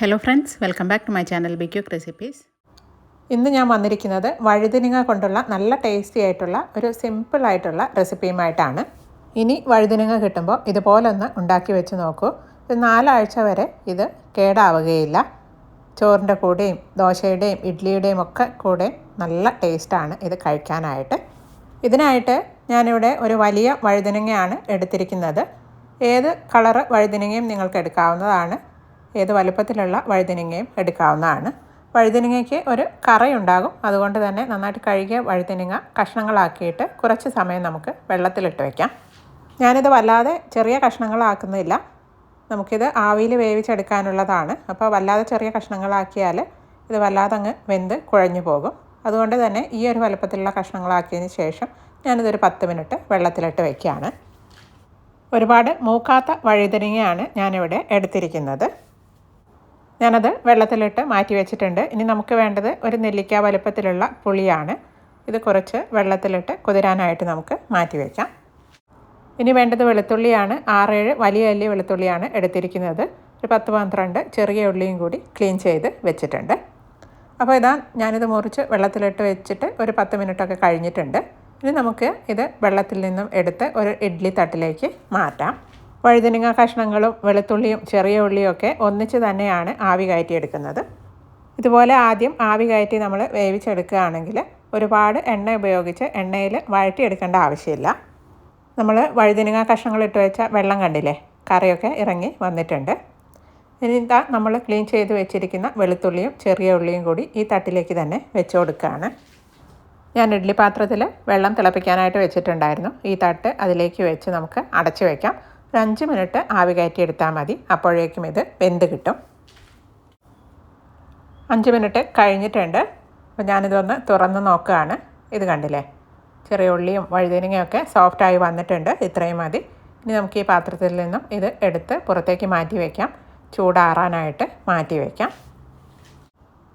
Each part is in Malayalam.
Hello friends welcome back to my channel B recipes ഇന്ന് ഞാൻ വന്നിരിക്കുന്നത് വഴുതനങ്ങ കൊണ്ടുള്ള നല്ല ടേസ്റ്റി ആയിട്ടുള്ള ഒരു സിമ്പിൾ ആയിട്ടുള്ള റെസിപ്പിയുമായിട്ടാണ് ഇനി വഴുതനങ്ങ കിട്ടുമ്പോൾ ഇതുപോലൊന്ന് ഉണ്ടാക്കി വെച്ച് നോക്കൂ. ഇത് നാലാഴ്ച വരെ ഇത് കേടാവുകയില്ല. ചോറിന്റെ കൂടെയും ദോശയുടെയും ഇഡ്ഡലിയുടെയും ഒക്കെ കൂടെ നല്ല ടേസ്റ്റാണ് ഇത് കഴിക്കാനായിട്ട്. ഇതിനായിട്ട് ഞാനിവിടെ ഒരു വലിയ വഴുതനങ്ങയാണ് എടുത്തിരിക്കുന്നത്. ഏത് കളറ് വഴുതനങ്ങയും നിങ്ങൾക്ക് എടുക്കാവുന്നതാണ്. ഏത് വലുപ്പത്തിലുള്ള വഴുതനങ്ങയും എടുക്കാവുന്നതാണ്. വഴുതനങ്ങയ്ക്ക് ഒരു കറയുണ്ടാകും. അതുകൊണ്ട് തന്നെ നന്നായിട്ട് കഴുകിയ വഴുതനങ്ങ കഷ്ണങ്ങളാക്കിയിട്ട് കുറച്ച് സമയം നമുക്ക് വെള്ളത്തിലിട്ട് വയ്ക്കാം ഞാനിത് വല്ലാതെ ചെറിയ കഷ്ണങ്ങളാക്കുന്നില്ല. നമുക്കിത് ആവിയിൽ വേവിച്ചെടുക്കാനുള്ളതാണ്. അപ്പോൾ വല്ലാതെ ചെറിയ കഷ്ണങ്ങളാക്കിയാൽ ഇത് വല്ലാതെ അങ്ങ് വെന്ത് കുഴഞ്ഞു പോകും. അതുകൊണ്ട് തന്നെ ഈ ഒരു വലുപ്പത്തിലുള്ള കഷ്ണങ്ങളാക്കിയതിന് ശേഷം ഞാനിതൊരു പത്ത് മിനിറ്റ് വെള്ളത്തിലിട്ട് വയ്ക്കുകയാണ് ഒരുപാട് മൂക്കാത്ത വഴുതനങ്ങയാണ് ഞാനിവിടെ എടുത്തിരിക്കുന്നത്. ഞാനത് വെള്ളത്തിലിട്ട് മാറ്റി വെച്ചിട്ടുണ്ട്. ഇനി നമുക്ക് വേണ്ടത് ഒരു നെല്ലിക്ക വലുപ്പത്തിലുള്ള പുളിയാണ്. ഇത് കുറച്ച് വെള്ളത്തിലിട്ട് കുതിരാനായിട്ട് നമുക്ക് മാറ്റി വയ്ക്കാം ഇനി വേണ്ടത് വെളുത്തുള്ളിയാണ്. ആറേഴ് വലിയ വലിയ വെളുത്തുള്ളിയാണ് എടുത്തിരിക്കുന്നത്. ഒരു പത്ത് പന്ത്രണ്ട് ചെറിയ ഉള്ളിയും കൂടി ക്ലീൻ ചെയ്ത് വെച്ചിട്ടുണ്ട്. അപ്പോൾ ഇതാ ഞാനിത് മുറിച്ച് വെള്ളത്തിലിട്ട് വെച്ചിട്ട് ഒരു പത്ത് മിനിറ്റൊക്കെ കഴിഞ്ഞിട്ടുണ്ട്. ഇനി നമുക്ക് ഇത് വെള്ളത്തിൽ നിന്നും എടുത്ത് ഒരു ഇഡ്ഡലി തട്ടിലേക്ക് മാറ്റാം. വഴുതനങ്ങ കഷ്ണങ്ങളും വെളുത്തുള്ളിയും ചെറിയ ഉള്ളിയും ഒക്കെ ഒന്നിച്ച് തന്നെയാണ് ആവി കയറ്റിയെടുക്കുന്നത്. ഇതുപോലെ ആദ്യം ആവി കയറ്റി നമ്മൾ വേവിച്ചെടുക്കുകയാണെങ്കിൽ ഒരുപാട് എണ്ണ ഉപയോഗിച്ച് എണ്ണയിൽ വഴറ്റിയെടുക്കേണ്ട ആവശ്യമില്ല. നമ്മൾ വഴുതനങ്ങ കഷ്ണങ്ങൾ ഇട്ട് വെച്ച വെള്ളം കണ്ടില്ലേ? കറിയൊക്കെ ഇറങ്ങി വന്നിട്ടുണ്ട്. ഇനി ഇതാ നമ്മൾ ക്ലീൻ ചെയ്ത് വെച്ചിരിക്കുന്ന വെളുത്തുള്ളിയും ചെറിയ ഉള്ളിയും കൂടി ഈ തട്ടിലേക്ക് തന്നെ വെച്ച് കൊടുക്കുകയാണ്. ഞാൻ ഇഡ്ഡലി പാത്രത്തിൽ വെള്ളം തിളപ്പിക്കാനായിട്ട് വെച്ചിട്ടുണ്ടായിരുന്നു. ഈ തട്ട് അതിലേക്ക് വെച്ച് നമുക്ക് അടച്ചു വയ്ക്കാം ഒരു അഞ്ച് മിനിറ്റ് ആവി കയറ്റി എടുത്താൽ മതി. അപ്പോഴേക്കും ഇത് വെന്ത് കിട്ടും. അഞ്ച് മിനിറ്റ് കഴിഞ്ഞിട്ടുണ്ട്. അപ്പോൾ ഞാനിതൊന്ന് തുറന്ന് നോക്കുകയാണ്. ഇത് കണ്ടില്ലേ? ചെറിയ ഉള്ളിയും വഴുതനങ്ങയൊക്കെ സോഫ്റ്റായി വന്നിട്ടുണ്ട്. ഇത്രയും മതി. ഇനി നമുക്ക് ഈ പാത്രത്തിൽ നിന്നും ഇത് എടുത്ത് പുറത്തേക്ക് മാറ്റി വയ്ക്കാം ചൂടാറാനായിട്ട് മാറ്റി വയ്ക്കാം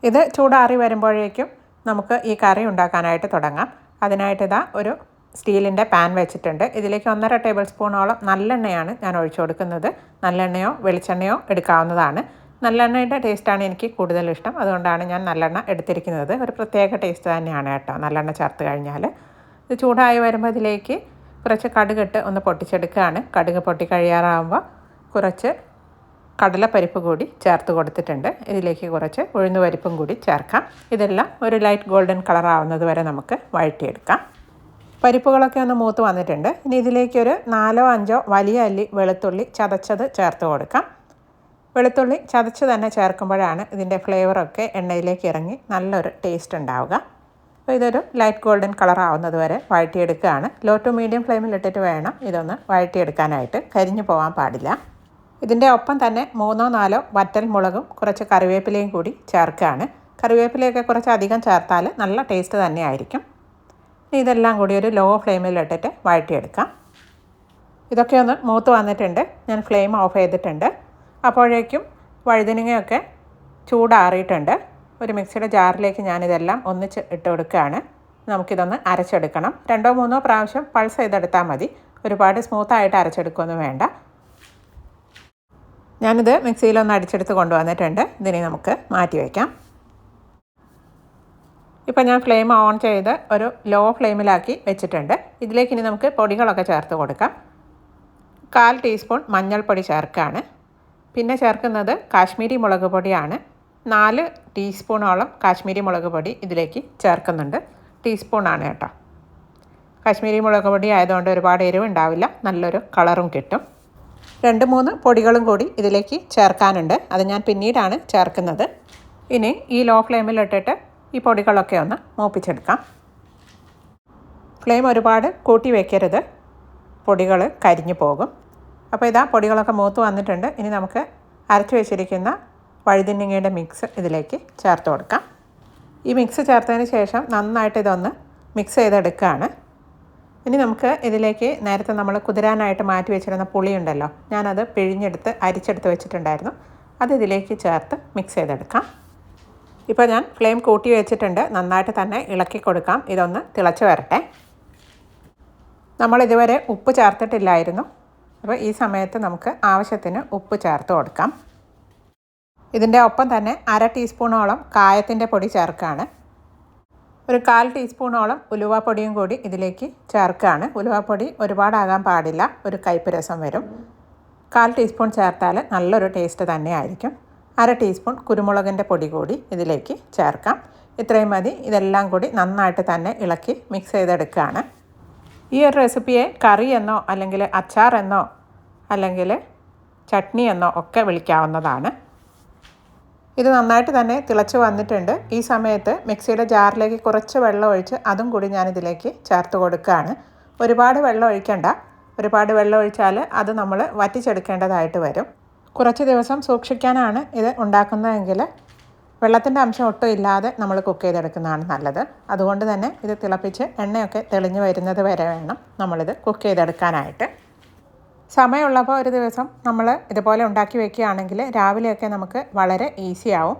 ഇത് ചൂടാറി വരുമ്പോഴേക്കും നമുക്ക് ഈ കറി ഉണ്ടാക്കാനായിട്ട് തുടങ്ങാം. അതിനായിട്ട് ഇതാ ഒരു സ്റ്റീലിന്റെ പാൻ വെച്ചിട്ടുണ്ട്. ഇതിലേക്ക് ഒന്നര ടേബിൾ സ്പൂണോളം നല്ലെണ്ണയാണ് ഞാൻ ഒഴിച്ചു കൊടുക്കുന്നത്. നല്ലെണ്ണയോ വെളിച്ചെണ്ണയോ എടുക്കാവുന്നതാണ്. നല്ലെണ്ണയുടെ ടേസ്റ്റാണ് എനിക്ക് കൂടുതൽ ഇഷ്ടം. അതുകൊണ്ടാണ് ഞാൻ നല്ലെണ്ണ എടുത്തിരിക്കുന്നത്. ഒരു പ്രത്യേക ടേസ്റ്റ് തന്നെയാണ് കേട്ടോ നല്ലെണ്ണ ചേർത്ത് കഴിഞ്ഞാൽ ഇത് ചൂടായി വരുമ്പോൾ ഇതിലേക്ക് കുറച്ച് കടുകിട്ട് ഒന്ന് പൊട്ടിച്ചെടുക്കുകയാണ്. കടുക് പൊട്ടി കഴിയാറാകുമ്പോൾ കുറച്ച് കടലപ്പരിപ്പ് കൂടി ചേർത്ത് കൊടുത്തിട്ടുണ്ട്. ഇതിലേക്ക് കുറച്ച് ഉഴുന്നുപരിപ്പും കൂടി ചേർക്കാം. ഇതെല്ലാം ഒരു ലൈറ്റ് ഗോൾഡൻ കളറാവുന്നത് വരെ നമുക്ക് വഴറ്റിയെടുക്കാം. പരിപ്പുകളൊക്കെ ഒന്ന് മൂത്ത് വന്നിട്ടുണ്ട്. ഇനി ഇതിലേക്കൊരു നാലോ അഞ്ചോ വലിയ അല്ലി വെളുത്തുള്ളി ചതച്ചത് ചേർത്ത് കൊടുക്കാം. വെളുത്തുള്ളി ചതച്ച് തന്നെ ചേർക്കുമ്പോഴാണ് ഇതിന്റെ ഫ്ലേവറൊക്കെ എണ്ണയിലേക്ക് ഇറങ്ങി നല്ലൊരു ടേസ്റ്റ് ഉണ്ടാവുക. അപ്പോൾ ഇതൊരു ലൈറ്റ് ഗോൾഡൻ കളർ ആവുന്നത് വരെ വഴറ്റിയെടുക്കുകയാണ്. ലോ ടു മീഡിയം ഫ്ലെയിമിൽ ഇട്ടിട്ട് വേണം ഇതൊന്ന് വഴറ്റിയെടുക്കാനായിട്ട്. കരിഞ്ഞു പോകാൻ പാടില്ല. ഇതിന്റെ ഒപ്പം തന്നെ മൂന്നോ നാലോ വറ്റൽ മുളകും കുറച്ച് കറിവേപ്പിലയും കൂടി ചേർക്കുകയാണ്. കറിവേപ്പിലയൊക്കെ കുറച്ച് അധികം ചേർത്താൽ നല്ല ടേസ്റ്റ് തന്നെ ആയിരിക്കും. ഇനി ഇതെല്ലാം കൂടി ഒരു ലോ ഫ്ലെയിമിലിട്ടിട്ട് വഴറ്റിയെടുക്കാം. ഇതൊക്കെ ഒന്ന് മൂത്ത് വന്നിട്ടുണ്ട്. ഞാൻ ഫ്ലെയിം ഓഫ് ചെയ്തിട്ടുണ്ട്. അപ്പോഴേക്കും വഴുതനങ്ങയൊക്കെ ചൂടാറിയിട്ടുണ്ട്. ഒരു മിക്സിയുടെ ജാറിലേക്ക് ഞാനിതെല്ലാം ഒന്നിച്ച് ഇട്ട് കൊടുക്കുകയാണ്. നമുക്കിതൊന്ന് അരച്ചെടുക്കണം. രണ്ടോ മൂന്നോ പ്രാവശ്യം പൾസ് ചെയ്തെടുത്താൽ മതി. ഒരുപാട് സ്മൂത്തായിട്ട് അരച്ചെടുക്കുകയൊന്നും വേണ്ട. ഞാനിത് മിക്സിയിലൊന്ന് അടിച്ചെടുത്ത് കൊണ്ടുവന്നിട്ടുണ്ട്. ഇതിനെ നമുക്ക് മാറ്റി വയ്ക്കാം. ഇപ്പം ഞാൻ ഫ്ലെയിം ഓൺ ചെയ്ത് ഒരു ലോ ഫ്ലെയിമിലാക്കി വെച്ചിട്ടുണ്ട്. ഇതിലേക്ക് ഇനി നമുക്ക് പൊടികളൊക്കെ ചേർത്ത് കൊടുക്കാം. കാൽ ടീസ്പൂൺ മഞ്ഞൾപ്പൊടി ചേർക്കുകയാണ് പിന്നെ ചേർക്കുന്നത് കാശ്മീരി മുളക് പൊടിയാണ്. നാല് ടീസ്പൂണോളം കാശ്മീരി മുളക് പൊടി ഇതിലേക്ക് ചേർക്കുന്നുണ്ട്. ടീസ്പൂണാണ് കേട്ടോ. കാശ്മീരി മുളക് പൊടി ആയതുകൊണ്ട് ഒരുപാട് എരിവ് ഉണ്ടാവില്ല നല്ലൊരു കളറും കിട്ടും. രണ്ട് മൂന്ന് പൊടികളും കൂടി ഇതിലേക്ക് ചേർക്കാനുണ്ട്. അത് ഞാൻ പിന്നീടാണ് ചേർക്കുന്നത്. ഇനി ഈ ലോ ഫ്ലെയിമിൽ ഇട്ടിട്ട് ഈ പൊടികളൊക്കെ ഒന്ന് മൂപ്പിച്ചെടുക്കാം. ഫ്ലെയിം ഒരുപാട് കൂട്ടി വയ്ക്കരുത് പൊടികൾ കരിഞ്ഞു പോകും. അപ്പോൾ ഇതാ പൊടികളൊക്കെ മൂത്ത് വന്നിട്ടുണ്ട്. ഇനി നമുക്ക് അരച്ചു വെച്ചിരിക്കുന്ന വഴുതിന്നിങ്ങയുടെ മിക്സ് ഇതിലേക്ക് ചേർത്ത് കൊടുക്കാം. ഈ മിക്സ് ചേർത്തതിന് ശേഷം നന്നായിട്ട് ഇതൊന്ന് മിക്സ് ചെയ്തെടുക്കുകയാണ്. ഇനി നമുക്ക് ഇതിലേക്ക് നേരത്തെ നമ്മൾ കുതിരാനായിട്ട് മാറ്റി വെച്ചിരുന്ന പുളിയുണ്ടല്ലോ ഞാനത് പിഴിഞ്ഞെടുത്ത് അരിച്ചെടുത്ത് വെച്ചിട്ടുണ്ടായിരുന്നു. അത് ഇതിലേക്ക് ചേർത്ത് മിക്സ് ചെയ്തെടുക്കാം. ഇപ്പോൾ ഞാൻ ഫ്ലെയിം കൂട്ടി വെച്ചിട്ടുണ്ട്. നന്നായിട്ട് തന്നെ ഇളക്കി കൊടുക്കാം. ഇതൊന്ന് തിളച്ച് വരട്ടെ. നമ്മൾ ഇതുവരെ ഉപ്പ് ചേർത്തിട്ടില്ലായിരുന്നു. അപ്പോൾ ഈ സമയത്ത് നമുക്ക് ആവശ്യത്തിന് ഉപ്പ് ചേർത്ത് കൊടുക്കാം. ഇതിന്റെ ഒപ്പം തന്നെ അര ടീസ്പൂണോളം കായത്തിന്റെ പൊടി ചേർക്കുകയാണ് ഒരു കാൽ ടീസ്പൂണോളം ഉലുവാപ്പൊടിയും കൂടി ഇതിലേക്ക് ചേർക്കുകയാണ് ഉലുവാപ്പൊടി ഒരുപാടാകാൻ പാടില്ല. ഒരു കയ്പ്പ് രസം വരും. കാൽ ടീസ്പൂൺ ചേർത്താൽ നല്ലൊരു ടേസ്റ്റ് തന്നെയായിരിക്കും. അര ടീസ്പൂൺ കുരുമുളകിന്റെ പൊടി കൂടി ഇതിലേക്ക് ചേർക്കാം. ഇത്രയും മതി. ഇതെല്ലാം കൂടി നന്നായിട്ട് തന്നെ ഇളക്കി മിക്സ് ചെയ്തെടുക്കുകയാണ്. ഈ ഒരു റെസിപ്പിയെ കറി എന്നോ അല്ലെങ്കിൽ അച്ചാർ എന്നോ അല്ലെങ്കിൽ ചട്നി എന്നോ ഒക്കെ വിളിക്കാവുന്നതാണ്. ഇത് നന്നായിട്ട് തന്നെ തിളച്ച് വന്നിട്ടുണ്ട്. ഈ സമയത്ത് മിക്സിയുടെ ജാറിലേക്ക് കുറച്ച് വെള്ളം ഒഴിച്ച് അതും കൂടി ഞാനിതിലേക്ക് ചേർത്ത് കൊടുക്കുകയാണ്. ഒരുപാട് വെള്ളം ഒഴിക്കണ്ട. ഒരുപാട് വെള്ളം ഒഴിച്ചാൽ അത് നമ്മൾ വറ്റിച്ചെടുക്കേണ്ടതായിട്ട് വരും. കുറച്ച് ദിവസം സൂക്ഷിക്കാനാണ് ഇത് ഉണ്ടാക്കുന്നതെങ്കിൽ വെള്ളത്തിന്റെ അംശം ഒട്ടും ഇല്ലാതെ നമ്മൾ കുക്ക് ചെയ്തെടുക്കുന്നതാണ് നല്ലത്. അതുകൊണ്ട് തന്നെ ഇത് തിളപ്പിച്ച് എണ്ണയൊക്കെ തെളിഞ്ഞു വരുന്നത് വരെ വേണം നമ്മളിത് കുക്ക് ചെയ്തെടുക്കാനായിട്ട്. സമയമുള്ളപ്പോൾ ഒരു ദിവസം നമ്മൾ ഇതുപോലെ ഉണ്ടാക്കി വെക്കുകയാണെങ്കിൽ രാവിലെയൊക്കെ നമുക്ക് വളരെ ഈസി ആവും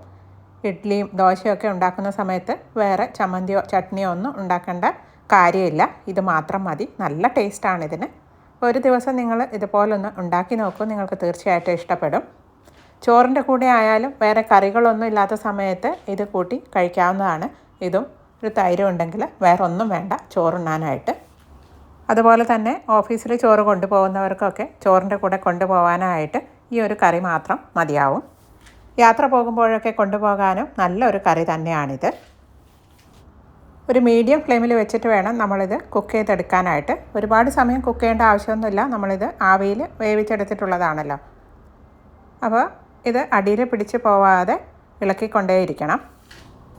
ഇഡ്ഡലിയും ദോശയൊക്കെ ഉണ്ടാക്കുന്ന സമയത്ത് വേറെ ചമ്മന്തിയോ ചട്നിയോ ഒന്നും ഉണ്ടാക്കേണ്ട കാര്യമില്ല. ഇത് മാത്രം മതി. നല്ല ടേസ്റ്റാണ് ഇതിന് ഒരു ദിവസം നിങ്ങൾ ഇതുപോലൊന്ന് ഉണ്ടാക്കി നോക്കൂ നിങ്ങൾക്ക് തീർച്ചയായിട്ടും ഇഷ്ടപ്പെടും. ചോറിന്റെ കൂടെ ആയാലും വേറെ കറികളൊന്നും ഇല്ലാത്ത സമയത്ത് ഇത് കൂട്ടി കഴിക്കാവുന്നതാണ്. ഇതും ഒരു തൈരും ഉണ്ടെങ്കിൽ വേറെ ഒന്നും വേണ്ട ചോറുണ്ണാനായിട്ട്. അതുപോലെ തന്നെ ഓഫീസിൽ ചോറ് കൊണ്ടുപോകുന്നവർക്കൊക്കെ ചോറിന്റെ കൂടെ കൊണ്ടുപോകാനായിട്ട് ഈ ഒരു കറി മാത്രം മതിയാവും. യാത്ര പോകുമ്പോഴൊക്കെ കൊണ്ടുപോകാനും നല്ലൊരു കറി തന്നെയാണിത്. ഒരു മീഡിയം ഫ്ലെയിമിൽ വെച്ചിട്ട് വേണം നമ്മളിത് കുക്ക് ചെയ്തെടുക്കാനായിട്ട്. ഒരുപാട് സമയം കുക്ക് ചെയ്യേണ്ട ആവശ്യമൊന്നുമില്ല. നമ്മളിത് ആവിയിൽ വേവിച്ചെടുത്തിട്ടുള്ളതാണല്ലോ. അപ്പോൾ ഇത് അടിയിൽ പിടിച്ച് പോവാതെ ഇളക്കിക്കൊണ്ടേയിരിക്കണം.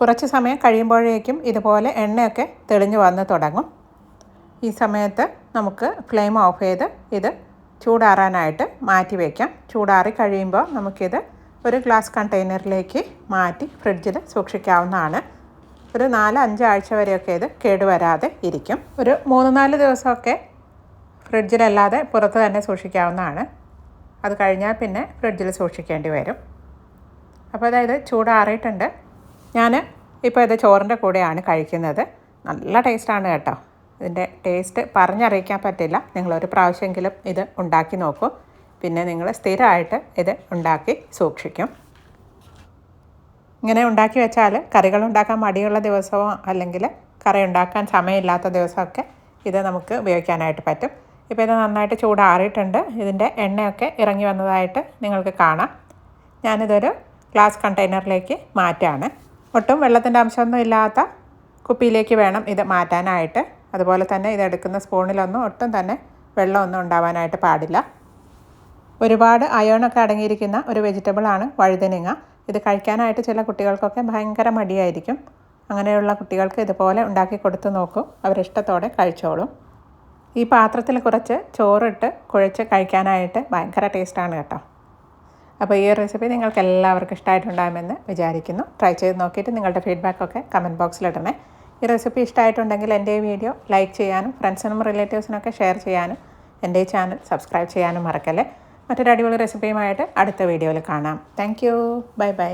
കുറച്ച് സമയം കഴിയുമ്പോഴേക്കും ഇതുപോലെ എണ്ണയൊക്കെ തെളിഞ്ഞു വന്ന് തുടങ്ങും. ഈ സമയത്ത് നമുക്ക് ഫ്ലെയിം ഓഫ് ചെയ്ത് ഇത് ചൂടാറാനായിട്ട് മാറ്റി വയ്ക്കാം ചൂടാറി കഴിയുമ്പോൾ നമുക്കിത് ഒരു ഗ്ലാസ് കണ്ടെയ്നറിലേക്ക് മാറ്റി ഫ്രിഡ്ജിൽ സൂക്ഷിക്കാവുന്നതാണ്. ഒരു നാല് അഞ്ചാഴ്ച വരെയൊക്കെ ഇത് കേടുവരാതെ ഇരിക്കും. ഒരു മൂന്ന് നാല് ദിവസമൊക്കെ ഫ്രിഡ്ജിലല്ലാതെ പുറത്ത് തന്നെ സൂക്ഷിക്കാവുന്നതാണ്. അത് കഴിഞ്ഞാൽ പിന്നെ ഫ്രിഡ്ജിൽ സൂക്ഷിക്കേണ്ടി വരും. അപ്പോൾ അതായത് ചൂടാറിയിട്ടുണ്ട് ഞാൻ ഇപ്പോൾ ഇത് ചോറിന്റെ കൂടെയാണ് കഴിക്കുന്നത്. നല്ല ടേസ്റ്റാണ് കേട്ടോ. ഇതിന്റെ ടേസ്റ്റ് പറഞ്ഞറിയിക്കാൻ പറ്റില്ല. നിങ്ങളൊരു പ്രാവശ്യമെങ്കിലും ഇത് ഉണ്ടാക്കി നോക്കൂ. പിന്നെ നിങ്ങൾ സ്ഥിരമായിട്ട് ഇത് ഉണ്ടാക്കി സൂക്ഷിക്കും. ഇങ്ങനെ ഉണ്ടാക്കി വെച്ചാൽ കറികൾ ഉണ്ടാക്കാൻ മടിയുള്ള ദിവസമോ അല്ലെങ്കിൽ കറി ഉണ്ടാക്കാൻ സമയമില്ലാത്ത ദിവസമൊക്കെ ഇത് നമുക്ക് ഉപയോഗിക്കാനായിട്ട് പറ്റും. ഇപ്പോൾ ഇത് നന്നായിട്ട് ചൂടാറിയിട്ടുണ്ട്. ഇതിന്റെ എണ്ണയൊക്കെ ഇറങ്ങി വന്നതായിട്ട് നിങ്ങൾക്ക് കാണാം. ഞാനിതൊരു ഗ്ലാസ് കണ്ടെയ്നറിലേക്ക് മാറ്റാണ്. ഒട്ടും വെള്ളത്തിന്റെ അംശമൊന്നും ഇല്ലാത്ത കുപ്പിയിലേക്ക് വേണം ഇത് മാറ്റാനായിട്ട്. അതുപോലെ തന്നെ ഇതെടുക്കുന്ന സ്പൂണിലൊന്നും ഒട്ടും തന്നെ വെള്ളമൊന്നും ഉണ്ടാവാനായിട്ട് പാടില്ല. ഒരുപാട് അയോണൊക്കെ അടങ്ങിയിരിക്കുന്ന ഒരു വെജിറ്റബിളാണ് വഴുതനങ്ങ. ഇത് കഴിക്കാനായിട്ട് ചില കുട്ടികൾക്കൊക്കെ ഭയങ്കര മടിയായിരിക്കും. അങ്ങനെയുള്ള കുട്ടികൾക്ക് ഇതുപോലെ ഉണ്ടാക്കി കൊടുത്തു നോക്കൂ. അവരിഷ്ടത്തോടെ കഴിച്ചോളും. ഈ പാത്രത്തിൽ കുറച്ച് ചോറിട്ട് കുഴച്ച് കഴിക്കാനായിട്ട് ഭയങ്കര ടേസ്റ്റാണ് കേട്ടോ. അപ്പോൾ ഈ റെസിപ്പി നിങ്ങൾക്ക് എല്ലാവർക്കും ഇഷ്ടമായിട്ടുണ്ടാകുമെന്ന് വിചാരിക്കുന്നു. ട്രൈ ചെയ്ത് നോക്കിയിട്ട് നിങ്ങളുടെ ഫീഡ്ബാക്കൊക്കെ കമന്റ് ബോക്സിലിടണേ ഈ റെസിപ്പി ഇഷ്ടമായിട്ടുണ്ടെങ്കിൽ എന്റെ ഈ വീഡിയോ ലൈക്ക് ചെയ്യാനും ഫ്രണ്ട്സിനും റിലേറ്റീവ്സിനൊക്കെ ഷെയർ ചെയ്യാനും എന്റെ ഈ ചാനൽ സബ്സ്ക്രൈബ് ചെയ്യാനും മറക്കല്ലേ? മറ്റൊരു അടിപൊളി റെസിപ്പിയുമായിട്ട് അടുത്ത വീഡിയോയിൽ കാണാം. Thank you bye bye